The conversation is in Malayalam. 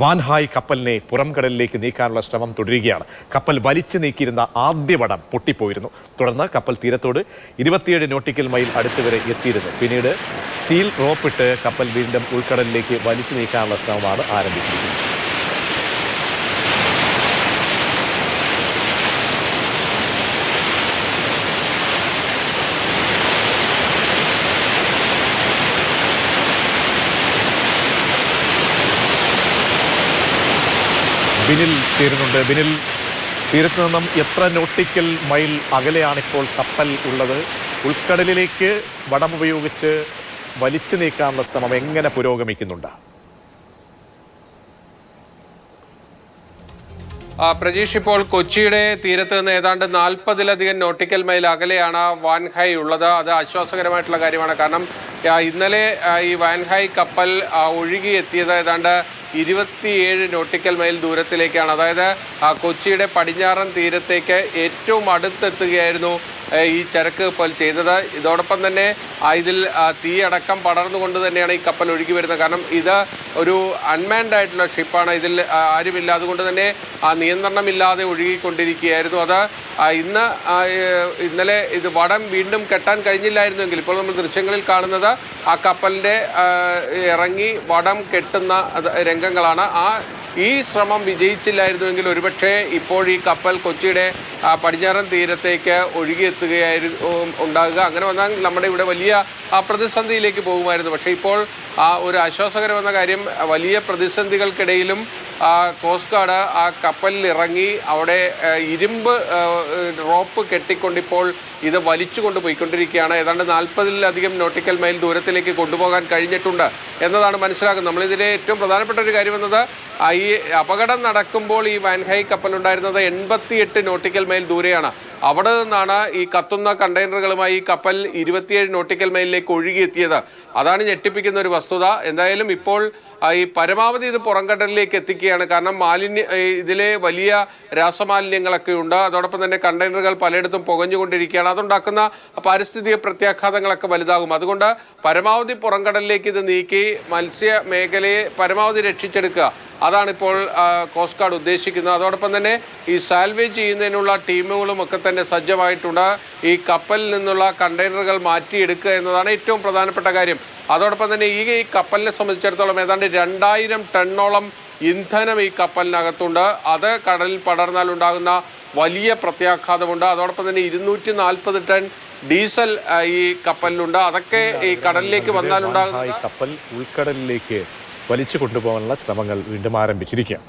വാൻഹായ് കപ്പലിനെ പുറംകടലിലേക്ക് നീക്കാനുള്ള ശ്രമം തുടരുകയാണ്. കപ്പൽ വലിച്ചു നീക്കിയിരുന്ന ആദ്യ വടം പൊട്ടിപ്പോയിരുന്നു. തുടർന്ന് കപ്പൽ തീരത്തോട് ഇരുപത്തിയേഴ് നോട്ടിക്കൽ മൈൽ അടുത്ത് വരെ എത്തിയിരുന്നു. പിന്നീട് സ്റ്റീൽ റോപ്പിട്ട് കപ്പൽ വീണ്ടും ഉൾക്കടലിലേക്ക് വലിച്ചു നീക്കാനുള്ള ശ്രമമാണ് ആരംഭിച്ചിരിക്കുന്നത്. ബിനിൽ ചേരുന്നുണ്ട് ബിനിൽ തീരത്ത് നിന്നും എത്ര നോട്ടിക്കൽ മൈൽ അകലെയാണിപ്പോൾ കപ്പൽ ഉള്ളത്. ഉൾക്കടലിലേക്ക് വടം ഉപയോഗിച്ച് വലിച്ചു നീക്കാനുള്ള ശ്രമം എങ്ങനെ പുരോഗമിക്കുന്നുണ്ട്? പ്രജീഷ് ഇപ്പോൾ കൊച്ചിയുടെ തീരത്ത് നിന്ന് ഏതാണ്ട് നാൽപ്പതിലധികം നോട്ടിക്കൽ മൈൽ അകലെയാണ് വാൻഹൈ ഉള്ളത്. അത് ആശ്വാസകരമായിട്ടുള്ള കാര്യമാണ്. കാരണം ഇന്നലെ ഈ വാൻഹായ് കപ്പൽ ഒഴുകിയെത്തിയത് ഏതാണ്ട് ഇരുപത്തിയേഴ് നോട്ടിക്കൽ മൈൽ ദൂരത്തിലേക്കാണ്. അതായത് കൊച്ചിയുടെ പടിഞ്ഞാറൻ തീരത്തേക്ക് ഏറ്റവും അടുത്തെത്തുകയായിരുന്നു ഈ ചരക്ക് കപ്പൽ ചെയ്തത്. ഇതോടൊപ്പം തന്നെ ഇതിൽ തീയടക്കം പടർന്നുകൊണ്ട് തന്നെയാണ് ഈ കപ്പൽ ഒഴുകി വരുന്നത്. കാരണം ഇത് ഒരു അൺമാൻഡ് ആയിട്ടുള്ള ഷിപ്പാണ്. ഇതിൽ ആരുമില്ല അതുകൊണ്ട് തന്നെ ആ നിയന്ത്രണമില്ലാതെ ഒഴുകിക്കൊണ്ടിരിക്കുകയായിരുന്നു. അത് ഇന്ന് ഇന്നലെ ഇത് വടം വീണ്ടും കെട്ടാൻ കഴിഞ്ഞില്ലായിരുന്നുവെങ്കിൽ ഇപ്പോൾ നമ്മൾ ദൃശ്യങ്ങളിൽ കാണുന്നത് ആ കപ്പലിന്റെ ഇറങ്ങി വടം കെട്ടുന്ന രംഗങ്ങളാണ്. ആ ഈ ശ്രമം വിജയിച്ചില്ലായിരുന്നുവെങ്കിൽ ഒരുപക്ഷെ ഇപ്പോൾ ഈ കപ്പൽ കൊച്ചിയുടെ പടിഞ്ഞാറൻ തീരത്തേക്ക് ഒഴുകിയെത്തുകയായിരുന്നു ഉണ്ടാകുക. അങ്ങനെ വന്നാൽ നമ്മുടെ ഇവിടെ വലിയ പ്രതിസന്ധിയിലേക്ക് പോകുമായിരുന്നു. പക്ഷേ ഇപ്പോൾ ഒരു ആശ്വാസകരമെന്ന കാര്യം വലിയ പ്രതിസന്ധികൾക്കിടയിലും കോസ്റ്റ് ഗാർഡ് ആ കപ്പലിൽ ഇറങ്ങി അവിടെ ഇരുമ്പ് റോപ്പ് കെട്ടിക്കൊണ്ടിപ്പോൾ ഇത് വലിച്ചു കൊണ്ടുപോയിക്കൊണ്ടിരിക്കുകയാണ് ഏതാണ്ട് നാൽപ്പതിലധികം നോട്ടിക്കൽ മൈൽ ദൂരത്തിലേക്ക് കൊണ്ടുപോകാൻ കഴിഞ്ഞിട്ടുണ്ട് എന്നതാണ് മനസ്സിലാക്കുന്നത്. നമ്മളിതിലെ ഏറ്റവും പ്രധാനപ്പെട്ട ഒരു കാര്യം എന്നത് ഈ അപകടം നടക്കുമ്പോൾ ഈ വാൻഹൈ കപ്പലുണ്ടായിരുന്നത് എൺപത്തിയെട്ട് നോട്ടിക്കൽ മൈൽ ദൂരെയാണ്. അവിടെ നിന്നാണ് ഈ കത്തുന്ന കണ്ടെയ്നറുകളുമായി ഈ കപ്പൽ ഇരുപത്തിയേഴ് നോട്ടിക്കൽ മൈലിലേക്ക് ഒഴുകിയെത്തിയത്. അതാണ് ഞെട്ടിപ്പിക്കുന്ന ഒരു വസ്തുത. എന്തായാലും ഇപ്പോൾ ഈ പരമാവധി ഇത് പുറംകടലിലേക്ക് എത്തിക്കുകയാണ്. കാരണം മാലിന്യ ഇതിലെ വലിയ രാസമാലിന്യങ്ങളൊക്കെ ഉണ്ട്. അതോടൊപ്പം തന്നെ കണ്ടെയ്നറുകൾ പലയിടത്തും പുകഞ്ഞുകൊണ്ടിരിക്കുകയാണ്. അതുണ്ടാക്കുന്ന പാരിസ്ഥിതിക പ്രത്യാഘാതങ്ങളൊക്കെ വലുതാകും. അതുകൊണ്ട് പരമാവധി പുറംകടലിലേക്ക് ഇത് നീക്കി മത്സ്യ മേഖലയെ പരമാവധി രക്ഷിച്ചെടുക്കുക. അതാണിപ്പോൾ കോസ്റ്റ് ഗാർഡ് ഉദ്ദേശിക്കുന്നത്. അതോടൊപ്പം തന്നെ ഈ സാൽവേജ് ചെയ്യുന്നതിനുള്ള ടീമുകളും ഒക്കെ തന്നെ സജ്ജമായിട്ടുണ്ട്. ഈ കപ്പലിൽ നിന്നുള്ള കണ്ടെയ്നറുകൾ മാറ്റിയെടുക്കുക എന്നതാണ് ഏറ്റവും പ്രധാനപ്പെട്ട കാര്യം. അതോടൊപ്പം തന്നെ ഈ ഈ കപ്പലിനെ സംബന്ധിച്ചിടത്തോളം ഏതാണ്ട് രണ്ടായിരം ടണ്ണോളം ഇന്ധനം ഈ കപ്പലിനകത്തുണ്ട്. അത് കടലിൽ പടർന്നാൽ ഉണ്ടാകുന്ന വലിയ പ്രത്യാഘാതമുണ്ട്. അതോടൊപ്പം തന്നെ ഇരുന്നൂറ്റി നാൽപ്പത് ടൺ ഡീസൽ ഈ കപ്പലിലുണ്ട്. അതൊക്കെ ഈ കടലിലേക്ക് വന്നാൽ ഉണ്ടാകുന്ന കപ്പൽ ഉൾക്കടലിലേക്ക് വലിച്ചു കൊണ്ടുപോകാനുള്ള ശ്രമങ്ങൾ വീണ്ടും ആരംഭിച്ചിരിക്കുകയാണ്.